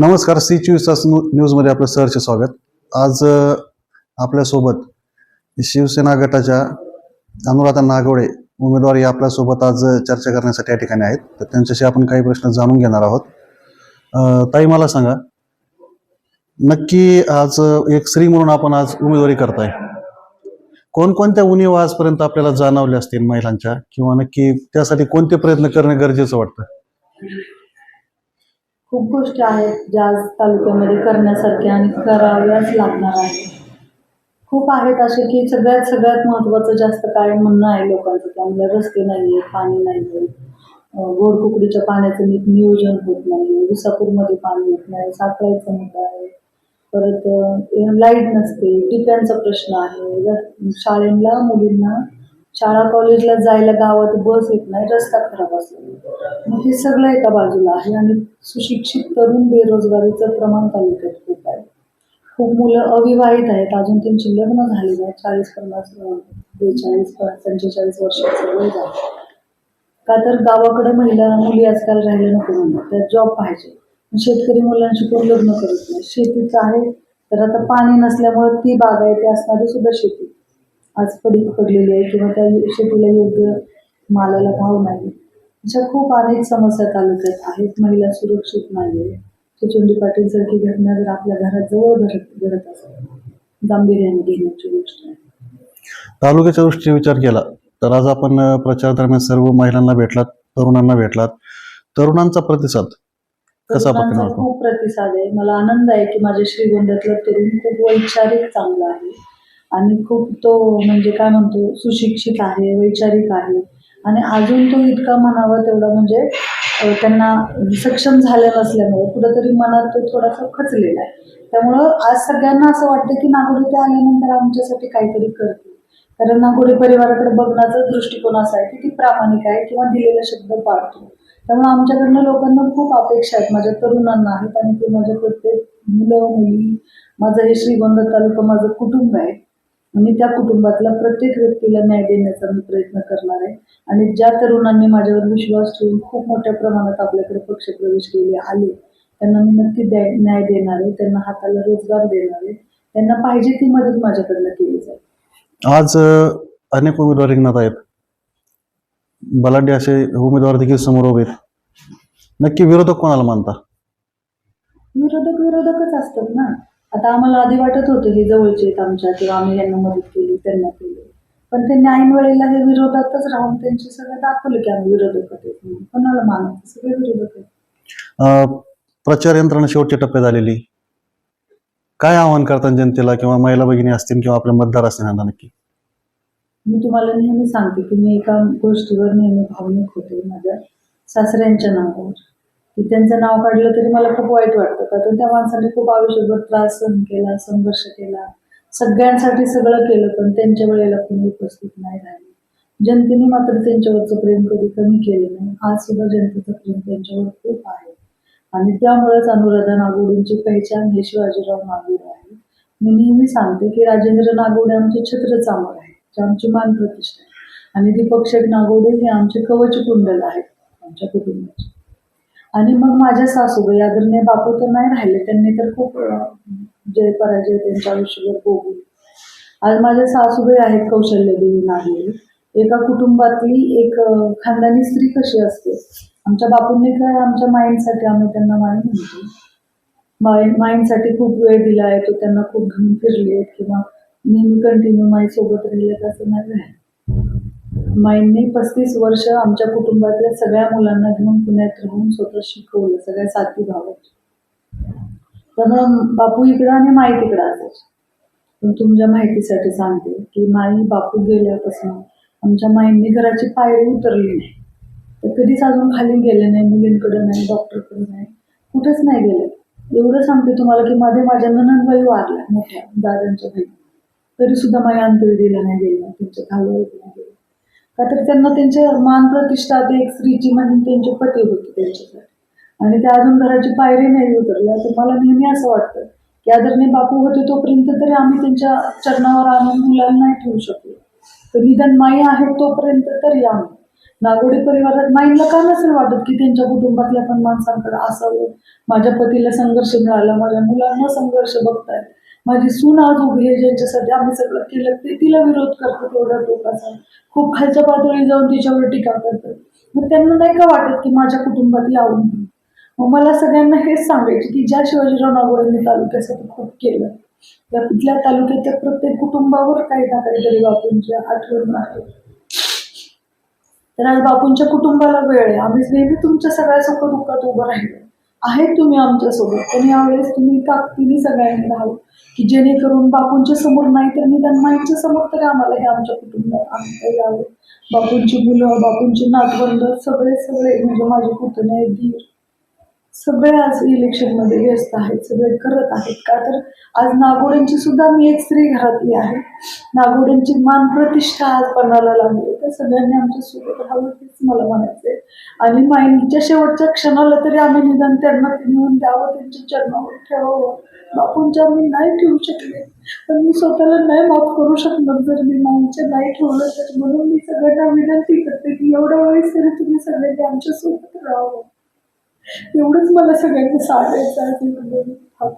नमस्कार सी चोवीस तास न्यूजमध्ये आपलं सहर्ष स्वागत. आज आपल्यासोबत शिवसेना गटाच्या अनुराधा नागवडे उमेदवार या आपल्यासोबत आज चर्चा करण्यासाठी या ठिकाणी आहेत. तर त्यांच्याशी आपण काही प्रश्न जाणून घेणार आहोत. ताई मला सांगा नक्की आज एक स्त्री म्हणून आपण आज उमेदवारी करताय. कोणकोणत्या उणीव आजपर्यंत आपल्याला जाणवल्या असतील महिलांच्या? किंवा नक्की त्यासाठी कोणते प्रयत्न करणं गरजेचं वाटतं? खूप गोष्टी आहेत ज्या आज तालुक्यामध्ये करण्यासारख्या आणि कराव्याच लागणार आहे खूप आहेत असे की सगळ्यात सगळ्यात महत्त्वाचं जास्त काय म्हणणं आहे लोकांचं त्यामुळे रस्ते नाही आहेत पाणी नाही आहे गोडकुकडीच्या पाण्याचं नीट नियोजन होत नाही आहे विसापूरमध्ये पाणी येत नाही साखळायचा मुद्दा आहे. परत लाइट नसते टिप्यांचा प्रश्न आहे. शाळेला मुलींना शाळा कॉलेजला जायला गावात बस येत नाही रस्ता खराब असतो. मग हे सगळं एका बाजूला आहे आणि सुशिक्षित तरुण बेरोजगारीचं प्रमाण तालुक्यात खूप आहे. खूप मुलं अविवाहित आहेत. अजून त्यांची लग्न झालेली आहे चाळीस पन्नास बेचाळीस पंचेचाळीस वर्षाचं वय झालं. का तर गावाकडे महिला मुली आजकाल राहायला नको म्हणून त्यात जॉब पाहिजे. शेतकरी मुलांशी कोण लग्न करत नाही? शेतीचं आहे. तर आता पाणी नसल्यामुळे ती बागायती असणारी सुद्धा शेती. आज पडी पडलेली आहे किंवा त्या शेतीला योग्य मालाला भाव नाही. अशा खूप अनेक समस्या तालुक्यात आहेत. महिला सुरक्षित नाही आहे सुचंडी पाटील सारखी घटना जर आपल्या घरात जवळ घडत घडत असेल गांभीर्याने घेण्याची गोष्ट आहे. तालुक्याच्या दृष्टीने विचार केला तर आज आपण प्रचार दरम्यान सर्व महिलांना भेटलात तरुणांना भेटलात. तरुणांचा प्रतिसाद कसा? खूप प्रतिसाद आहे. मला आनंद आहे की माझ्या श्रीगोंद्यातला तरुण खूप वैचारिक चांगला आहे. आणि खूप तो म्हणजे काय म्हणतो सुशिक्षित आहे वैचारिक आहे. आणि अजून तो इतका म्हणावा तेवढा म्हणजे त्यांना सक्षम झाले नसल्यामुळे कुठंतरी मनात तो थोडासा खचलेला आहे. त्यामुळं आज सगळ्यांना असं वाटतं की नागोडी ते आल्यानंतर आमच्यासाठी काहीतरी करते कारण नागोडी परिवाराकडे बघण्याचा दृष्टिकोन असा आहे की ती प्रामाणिक आहे किंवा दिलेला शब्द पाळतो. त्यामुळे आमच्याकडनं लोकांना खूप अपेक्षा आहेत. माझ्या तरुणांना आहेत आणि ते माझ्या प्रत्येक मुलं मुली माझं हे श्रीगोंदा तालुका माझं कुटुंब आहे. आणि त्या कुटुंबातल्या प्रत्येक व्यक्तीला न्याय देण्याचा मी प्रयत्न करणार आहे. आणि ज्या तरुणांनी माझ्यावर विश्वास ठेवून खूप मोठ्या प्रमाणात आपल्याकडे पक्षप्रवेश केले आले त्यांना मी नक्की द्या न्याय देणार आहे. त्यांना हाताला रोजगार देणार आहे. त्यांना पाहिजे ती मदत माझ्याकडनं केली जाईल. आज अनेक उमेदवार रिंगणात आहेत. बलाढ्य असे उमेदवार देखील समोर उभे नक्की विरोधक कोणाला मानता? विरोधक विरोधकच असतात ना. आता आम्हाला आधी वाटत होतं हे जवळचे आहेत आमच्या किंवा आम्ही यांना मदत केली त्यांना केली. पण त्यांनी ऐन वेळेला हे विरोधातच राहून त्यांचे सगळं दाखवलं की आम्ही विरोधक होते म्हणून. कोणाला मानायचं सगळे विरोधक आहेत. प्रचार यंत्रणा शेवटच्या टप्प्यात आलेली. काय आवाहन करतात जनतेला किंवा महिला भगिनी असतील किंवा आपले मतदार असतील यांना नक्की? मी तुम्हाला नेहमी सांगते की मी एका गोष्टीवर नेहमी भावनिक होते. माझ्या सासऱ्यांच्या नावावर. की त्यांचं नाव काढलं तरी मला खूप वाईट वाटतं. कारण त्या माणसाने खूप आयुष्यभर त्रास सहन केला संघर्ष केला. सगळ्यांसाठी सगळं केलं पण त्यांच्या वेळेला कोणी उपस्थित नाही राहिले. जनतेने मात्र त्यांच्यावरचं प्रेम कधी कमी केलं नाही. आज सुद्धा जनतेचं प्रेम त्यांच्यावर खूप आहे. आणि त्यामुळेच अनुराधा नागोडींची पहिचान हे शिवाजीराव नागोडे आहे मी नेहमी सांगते की राजेंद्र नागोडे आमचे छत्र चामर आहे जे आमची मान प्रतिष्ठा आहे. आणि दीपक शेठ नागोडे हे आमचे कवच कुंडल आहेत आमच्या कुटुंबाचे. आणि मग माझ्या सासूबाई आदरणीय बापू तर नाही राहिले त्यांनी तर खूप जय पराजय त्यांच्या आयुष्यभर भोगले. आज माझ्या सासूबाई आहेत कौशल्यदेवी नागोडे एका कुटुंबातली एक खानदानी स्त्री कशी असते? आमच्या बापूंनी काय आमच्या माइंडसाठी आम्ही त्यांना माइंड म्हणतो. माइंड माइंडसाठी खूप वेळ दिला आहे तो त्यांना खूप घेऊन फिरले आहेत किंवा नेहमी कंटिन्यू माईसोबत राहिले असं नाही राहिलं. माईंनी पस्तीस वर्ष आमच्या कुटुंबातल्या सगळ्या मुलांना घेऊन पुण्यात राहून स्वतः शिकवलं सगळ्या साथी भावत त्यामुळं बापू इकडं आणि माई तिकडं असायची. पण तुमच्या माहितीसाठी सांगते की माई बापू गेल्यापासून आमच्या माईंनी घराची पायरी उतरली नाही. तर कधीच अजून खाली गेले नाही मुलींकडे नाही डॉक्टरकडे नाही कुठेच नाही गेले. एवढं सांगते तुम्हाला की मध्ये माझ्या ननंदबाई वारल्या मोठ्या दादांच्या बहिणी. तरी सुद्धा माझ्या अंत्यविधीला नाही गेल्या त्यांच्या खालवर नाही गेले. का तर त्यांना त्यांचे मान प्रतिष्ठा ते एक स्त्रीची म्हणून त्यांचे पती होते त्यांच्यासाठी. आणि त्या अजून घराची पायरी नाही उतरल्या. तर मला नेहमी असं वाटतं की आदरणीय बापू होते तोपर्यंत तरी आम्ही त्यांच्या चरणावर आणून मुलांना नाही ठेवू शकलो. तर निदान माई आहे तोपर्यंत तरी आम्ही. नागोडे परिवारात माईला का नसेल वाटत की त्यांच्या कुटुंबातल्या पण माणसांकडे असावं? माझ्या पतीला संघर्ष मिळाला माझ्या मुलांना संघर्ष बघताय माझी सून आज उभी आहे ज्यांच्यासाठी आम्ही सगळं केलं ते तिला विरोध करतो तेवढ्या टोकाचा खूप खालच्या पातळी जाऊन तिच्यावर टीका करतो मग त्यांना नाही का वाटत की माझ्या कुटुंबात लावून मग मला सगळ्यांना हेच सांगायचे की ज्या शिवाजीराव नागोरेंनी तालुक्यासाठी खूप केलं त्या तिथल्या तालुक्याच्या प्रत्येक कुटुंबावर काही ना काहीतरी बापूंची आठवण आहे. तर आज बापूंच्या कुटुंबाला वेळ आहे. आम्ही नेहमी तुमच्या सगळ्या सुख दुःखात उभं राहिलो. आहेत तुम्ही आमच्यासोबत पण यावेळेस तुम्ही ताकदीने सगळ्यांनी राहावं? की जेणेकरून बापूंच्या समोर नाही तर निदान माईंच्या समोर तरी आम्हाला हे आमच्या कुटुंबात आणता यावं. बापूंची मुलं बापूंची नातवंड सगळे सगळे म्हणजे माझे पुतणे धीर सगळे आज इलेक्शनमध्ये व्यस्त आहेत सगळे करत आहेत. का तर आज नागोड्यांची सुद्धा मी एक स्त्री घरातली आहे. नागोड्यांची मान प्रतिष्ठा आज पणाला लागली तर सगळ्यांनी आमच्यासोबत राहावं तेच मला म्हणायचंय. आणि माइंडच्या शेवटच्या क्षणाला तरी आम्ही निदान त्यांना मिळून द्यावं त्यांच्या चरणावर ठेवावं. बापूंच्या मी नाही ठेवू शकले. पण मी स्वतःला नाही माफ करू शकणार. जर मी माईंच्या नाही ठेवलं तर म्हणून मी सगळ्यांना विनंती करते की एवढ्या वेळेस तरी तुम्ही सगळ्यांनी आमच्यासोबत राहावं. एवढंच मला सगळ्यांना सांगायचं आहे